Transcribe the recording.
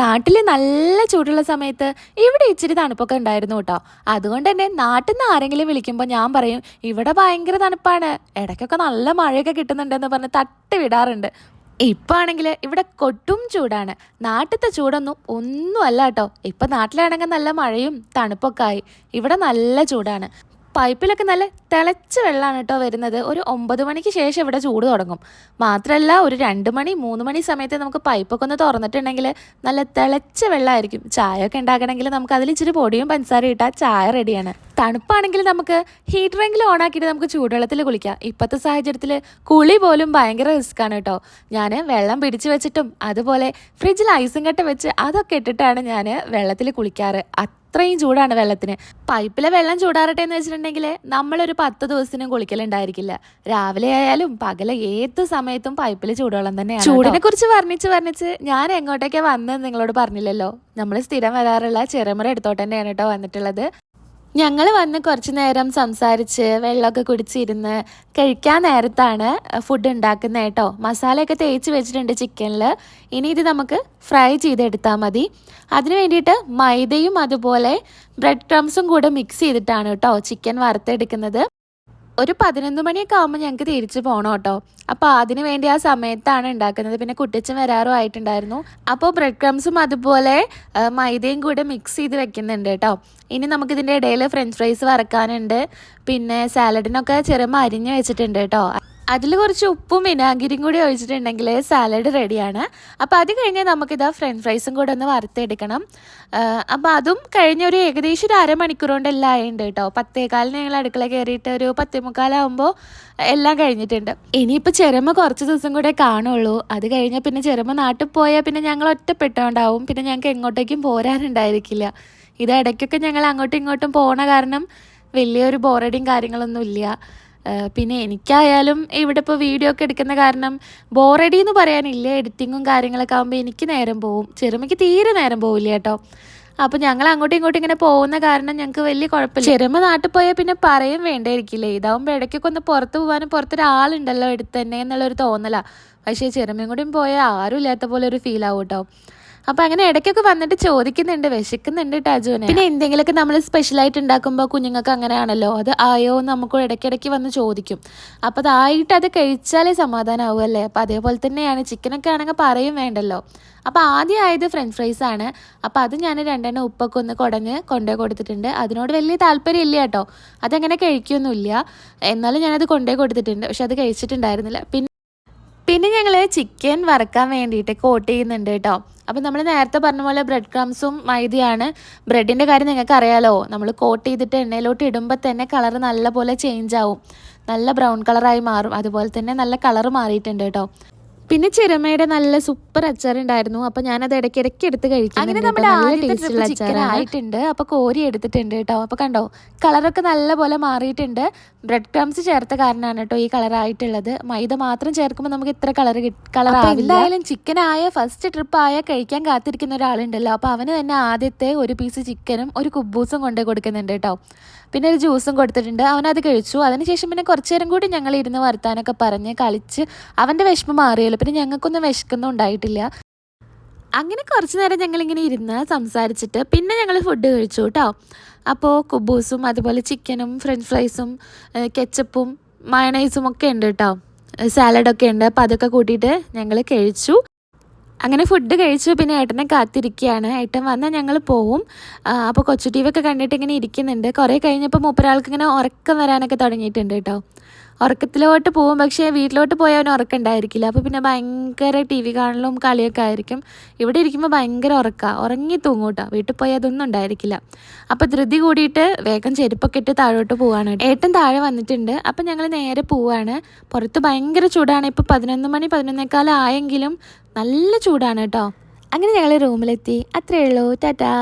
നാട്ടിൽ നല്ല ചൂടുള്ള സമയത്ത് ഇവിടെ ഇച്ചിരി തണുപ്പൊക്കെ ഉണ്ടായിരുന്നു കേട്ടോ അതുകൊണ്ട് തന്നെ നാട്ടിൽ നിന്ന് ആരെങ്കിലും വിളിക്കുമ്പോൾ ഞാൻ പറയും ഇവിടെ ഭയങ്കര തണുപ്പാണ്. ഇടയ്ക്കൊക്കെ നല്ല മഴയൊക്കെ കിട്ടുന്നുണ്ടെന്ന് പറഞ്ഞ് തട്ടി വിടാറുണ്ട്. ഇപ്പം ആണെങ്കിൽ ഇവിടെ കൊട്ടും ചൂടാണ്. നാട്ടിലത്തെ ചൂടൊന്നും ഒന്നും അല്ല കേട്ടോ ഇപ്പം നാട്ടിലാണെങ്കിൽ നല്ല മഴയും തണുപ്പൊക്കെ ആയി. ഇവിടെ നല്ല ചൂടാണ്. പൈപ്പിലൊക്കെ നല്ല തിളച്ച വെള്ളമാണ് കേട്ടോ വരുന്നത്. ഒരു ഒമ്പത് മണിക്ക് ശേഷം ഇവിടെ ചൂട് തുടങ്ങും. മാത്രമല്ല ഒരു രണ്ട് മണി മൂന്ന് മണി സമയത്ത് നമുക്ക് പൈപ്പൊക്കെ ഒന്ന് തുറന്നിട്ടുണ്ടെങ്കിൽ നല്ല തിളച്ച വെള്ളമായിരിക്കും ചായ ഒക്കെ ഉണ്ടാക്കണമെങ്കിൽ നമുക്ക് അതിൽ ഇച്ചിരി പൊടിയും പഞ്ചസാരയും ഇട്ടാൽ ചായ റെഡിയാണ്. തണുപ്പാണെങ്കിൽ നമുക്ക് ഹീറ്ററെങ്കിലും ഓണാക്കിയിട്ട് നമുക്ക് ചൂടുവെള്ളത്തിൽ കുളിക്കാം. ഇപ്പോഴത്തെ സാഹചര്യത്തിൽ കുളി പോലും ഭയങ്കര റിസ്ക് ആണ് കേട്ടോ. ഞാൻ വെള്ളം പിടിച്ചു വെച്ചിട്ടും അതുപോലെ ഫ്രിഡ്ജിൽ ഐസും കട്ട വെച്ച് അതൊക്കെ ഇട്ടിട്ടാണ് ഞാൻ വെള്ളത്തിൽ കുളിക്കാറ്. അത്രയും ചൂടാണ് വെള്ളത്തിന്. പൈപ്പിലെ വെള്ളം ചൂടാറട്ടെ എന്ന് വെച്ചിട്ടുണ്ടെങ്കിൽ നമ്മളൊരു പത്ത് ദിവസത്തിനും കുളിക്കലുണ്ടായിരിക്കില്ല. രാവിലെ ആയാലും പകല ഏത് സമയത്തും പൈപ്പിൽ ചൂടുവെള്ളം തന്നെയാണ് ചൂടിനെ കുറിച്ച് വർണിച്ച് വർണിച്ച് ഞാൻ എങ്ങോട്ടേക്കാ വന്നത് നിങ്ങളോട് പറഞ്ഞില്ലല്ലോ? നമ്മൾ സ്ഥിരം വരാറുള്ള ചെറുമുറ എടുത്തോട്ട് തന്നെയാണ് കേട്ടോ വന്നിട്ടുള്ളത്. ഞങ്ങൾ വന്ന് കുറച്ച് നേരം സംസാരിച്ച് വെള്ളമൊക്കെ കുടിച്ചിരുന്ന് കഴിക്കാൻ നേരത്താണ് ഫുഡ് ഉണ്ടാക്കുന്നത് കേട്ടോ. മസാലയൊക്കെ തേച്ച് വെച്ചിട്ടുണ്ട് ചിക്കനിൽ ഇനി ഇത് നമുക്ക് ഫ്രൈ ചെയ്തെടുത്താൽ മതി. അതിന് വേണ്ടിയിട്ട് മൈദയും അതുപോലെ ബ്രെഡ് ക്രംസും കൂടെ മിക്സ് ചെയ്തിട്ടാണ് കേട്ടോ ചിക്കൻ വറുത്തെടുക്കുന്നത്. ഒരു പതിനൊന്ന് മണിയൊക്കെ ആകുമ്പോൾ ഞങ്ങൾക്ക് തിരിച്ചു പോകണം കേട്ടോ. അപ്പോൾ അതിന് വേണ്ടി ആ സമയത്താണ് ഉണ്ടാക്കുന്നത് പിന്നെ കുട്ടിച്ചൻ വരാറും ആയിട്ടുണ്ടായിരുന്നു. അപ്പോൾ ബ്രെഡ് ക്രംസും അതുപോലെ മൈദയും കൂടെ മിക്സ് ചെയ്ത് വെക്കുന്നുണ്ട് കേട്ടോ. ഇനി നമുക്കിതിന്റെ ഇടയിൽ ഫ്രഞ്ച് ഫ്രൈസ് വറക്കാനുണ്ട്. പിന്നെ സാലഡിനൊക്കെ ചെറുമ അരിഞ്ഞ് വെച്ചിട്ടുണ്ട് കേട്ടോ. അതിൽ കുറച്ച് ഉപ്പും വിനാഗിരിയും കൂടി ഒഴിച്ചിട്ടുണ്ടെങ്കിൽ സാലഡ് റെഡിയാണ് അപ്പോൾ അത് കഴിഞ്ഞ് നമുക്കിതാ ഫ്രഞ്ച് ഫ്രൈസും കൂടെ ഒന്ന് വറുത്തെടുക്കണം. അപ്പോൾ അതും കഴിഞ്ഞ ഒരു ഏകദേശം ഒരു അരമണിക്കൂർ കൊണ്ട് എല്ലാം ആയിട്ടുണ്ട് കേട്ടോ. പത്തേകാലിന് ഞങ്ങൾ അടുക്കള കയറിയിട്ട് ഒരു പത്തേ മുക്കാലാകുമ്പോൾ എല്ലാം കഴിഞ്ഞിട്ടുണ്ട്. ഇനിയിപ്പോൾ ചെറുമ കുറച്ച് ദിവസം കൂടെ കാണുള്ളൂ. അത് കഴിഞ്ഞാൽ പിന്നെ ചെറുമ നാട്ടിൽ പോയാൽ പിന്നെ ഞങ്ങൾ ഒറ്റപ്പെട്ടുകൊണ്ടാവും പിന്നെ ഞങ്ങൾക്ക് എങ്ങോട്ടേക്കും പോരാനുണ്ടായിരിക്കില്ല. ഇത് ഇടയ്ക്കൊക്കെ ഞങ്ങൾ അങ്ങോട്ടും ഇങ്ങോട്ടും പോണ കാരണം വലിയൊരു ബോറടിയും കാര്യങ്ങളൊന്നും ഇല്ല പിന്നെ എനിക്കായാലും ഇവിടെ ഇപ്പോൾ വീഡിയോ ഒക്കെ എടുക്കുന്ന കാരണം ബോറടി എന്ന് പറയാനില്ല? എഡിറ്റിങ്ങും കാര്യങ്ങളൊക്കെ ആകുമ്പോൾ എനിക്ക് നേരം പോവും. ചെറുമയ്ക്ക് തീരെ നേരം പോവില്ല കേട്ടോ. അപ്പോൾ ഞങ്ങൾ അങ്ങോട്ടും ഇങ്ങോട്ടും ഇങ്ങനെ പോകുന്ന കാരണം ഞങ്ങൾക്ക് വലിയ കുഴപ്പമില്ല. ചെറുമ നാട്ടിൽ പോയാൽ പിന്നെ പറയും വേണ്ടായിരിക്കില്ലേ ഇതാവുമ്പോൾ ഇടയ്ക്കൊക്കെ ഒന്ന് പുറത്ത് പോകാനും പുറത്തൊരാളുണ്ടല്ലോ എടുത്ത് തന്നെ എന്നുള്ളൊരു തോന്നലാണ് പക്ഷേ ചെറുമയും കൂടിയും പോയാൽ ആരും ഇല്ലാത്ത പോലെ ഒരു ഫീൽ കേട്ടോ. അപ്പൊ അങ്ങനെ ഇടയ്ക്കൊക്കെ വന്നിട്ട് ചോദിക്കുന്നുണ്ട് വിശക്കുന്നുണ്ട് ടാജുവിനെ പിന്നെ എന്തെങ്കിലുമൊക്കെ നമ്മൾ സ്പെഷ്യലായിട്ട് ഉണ്ടാക്കുമ്പോൾ കുഞ്ഞുങ്ങൾക്ക് അങ്ങനെയാണല്ലോ അത് ആയോ നമുക്ക് ഇടയ്ക്കിടയ്ക്ക് വന്ന് ചോദിക്കും. അപ്പോൾ അതായിട്ട് അത് കഴിച്ചാലേ സമാധാനമാവും അല്ലേ? അപ്പോൾ അതേപോലെ തന്നെയാണ് ചിക്കനൊക്കെ ആണെങ്കിൽ പറയും വേണ്ടല്ലോ. അപ്പോൾ ആദ്യമായത് ഫ്രഞ്ച് ഫ്രൈസ് ആണ്. അപ്പോൾ അത് ഞാൻ രണ്ടെണ്ണം ഉപ്പൊക്കെ ഒന്ന് കുടഞ്ഞ് കൊണ്ടുപോയി കൊടുത്തിട്ടുണ്ട്. അതിനോട് വലിയ താല്പര്യം ഇല്ല കേട്ടോ. അതങ്ങനെ കഴിക്കൊന്നുമില്ല എന്നാലും ഞാനത് കൊണ്ടുപോയി കൊടുത്തിട്ടുണ്ട്. പക്ഷെ അത് കഴിച്ചിട്ടുണ്ടായിരുന്നില്ല. പിന്നെ പിന്നെ ഞങ്ങൾ ചിക്കൻ വറക്കാൻ വേണ്ടിയിട്ട് കോട്ട് ചെയ്യുന്നുണ്ട് കേട്ടോ അപ്പം നമ്മൾ നേരത്തെ പറഞ്ഞ പോലെ ബ്രെഡ് ക്രംസും മൈദയാണ്. ബ്രെഡിന്റെ കാര്യം നിങ്ങൾക്ക് അറിയാലോ നമ്മൾ കോട്ട് ചെയ്തിട്ട് എണ്ണയിലോട്ട് ഇടുമ്പോൾ തന്നെ കളർ നല്ലപോലെ ചേഞ്ച് ആവും. നല്ല ബ്രൗൺ കളറായി മാറും. അതുപോലെ തന്നെ നല്ല കളർ മാറിയിട്ടുണ്ട് കേട്ടോ പിന്നെ ചിരമയുടെ നല്ല സൂപ്പർ അച്ചാറുണ്ടായിരുന്നു. അപ്പൊ ഞാനത് ഇടയ്ക്ക് ഇടയ്ക്ക് എടുത്ത് കഴിക്കും അങ്ങനെ നമ്മുടെ ടേസ്റ്റുള്ള അപ്പൊ കോരി എടുത്തിട്ടുണ്ട് കേട്ടോ. അപ്പൊ കണ്ടോ കളറൊക്കെ നല്ല പോലെ മാറിയിട്ടുണ്ട്. ബ്രെഡ് ക്രംസ് ചേർത്ത കാരണമാണ് കേട്ടോ ഈ കളറായിട്ടുള്ളത് മൈദ മാത്രം ചേർക്കുമ്പോൾ നമുക്ക് ഇത്ര കളർ കളർ എന്തായാലും ചിക്കൻ ആയ ഫസ്റ്റ് ട്രിപ്പ് ആയ കഴിക്കാൻ കാത്തിരിക്കുന്ന ഒരാളുണ്ടല്ലോ. അപ്പൊ അവന് തന്നെ ആദ്യത്തെ ഒരു പീസ് ചിക്കനും ഒരു കുബൂസും കൊണ്ടു കൊടുക്കുന്നുണ്ട് കേട്ടോ. പിന്നെ ഒരു ജ്യൂസും കൊടുത്തിട്ടുണ്ട്. അവനത് കഴിച്ചു. അതിനുശേഷം പിന്നെ കുറച്ചു നേരം കൂടി ഞങ്ങൾ ഇരുന്ന് വർത്താനൊക്കെ പറഞ്ഞ് കളിച്ച് അവന്റെ വിഷമം മാറിയല്ലോ. പിന്നെ ഞങ്ങൾക്കൊന്നും വിശക്കൊന്നും ഉണ്ടായിട്ടില്ല. അങ്ങനെ കുറച്ച് നേരം ഞങ്ങളിങ്ങനെ ഇരുന്ന് സംസാരിച്ചിട്ട് പിന്നെ ഞങ്ങൾ ഫുഡ് കഴിച്ചു കേട്ടോ അപ്പോൾ കുബൂസും അതുപോലെ ചിക്കനും ഫ്രഞ്ച് ഫ്രൈസും കെച്ചപ്പും മയണൈസും ഒക്കെ ഉണ്ട് കേട്ടോ സാലഡൊക്കെ ഉണ്ട്. അപ്പോൾ അതൊക്കെ കൂട്ടിയിട്ട് ഞങ്ങൾ കഴിച്ചു. അങ്ങനെ ഫുഡ് കഴിച്ചു. പിന്നെ ഏട്ടനെ കാത്തിരിക്കുകയാണ്. ഏട്ടൻ വന്നാൽ ഞങ്ങൾ പോവും. അപ്പോൾ കൊച്ചു ടി വി ഒക്കെ കണ്ടിട്ട് ഇങ്ങനെ ഇരിക്കുന്നുണ്ട്. കുറേ കഴിഞ്ഞപ്പോൾ മൂപ്പരാൾക്ക് ഇങ്ങനെ ഉറക്കം വരാനൊക്കെ തുടങ്ങിയിട്ടുണ്ട് കേട്ടോ. ഉറക്കത്തിലോട്ട് പോകും പക്ഷേ വീട്ടിലോട്ട് പോയാൽ അവന് ഉറക്കം ഉണ്ടായിരിക്കില്ല. അപ്പോൾ പിന്നെ ഭയങ്കര ടി വി കാണലും കളിയൊക്കെ ആയിരിക്കും. ഇവിടെ ഇരിക്കുമ്പോൾ ഭയങ്കര ഉറക്കമാണ് ഉറങ്ങി തൂങ്ങൂട്ടോ വീട്ടിൽ പോയാൽ അതൊന്നും ഉണ്ടായിരിക്കില്ല. അപ്പോൾ ധൃതി കൂടിയിട്ട് വേഗം ചെരുപ്പൊക്കെ ഇട്ട് താഴോട്ട് പോവാണ് ഏട്ടൻ താഴെ വന്നിട്ടുണ്ട്. അപ്പം ഞങ്ങൾ നേരെ പോവാണ്. പുറത്ത് ഭയങ്കര ചൂടാണ്. ഇപ്പോൾ പതിനൊന്ന് മണി പതിനൊന്നേക്കാലം ആയെങ്കിലും നല്ല ചൂടാണ് കേട്ടോ. അങ്ങനെ ഞങ്ങൾ റൂമിലെത്തി. അത്രയേ ഉള്ളൂ. ടാറ്റാ.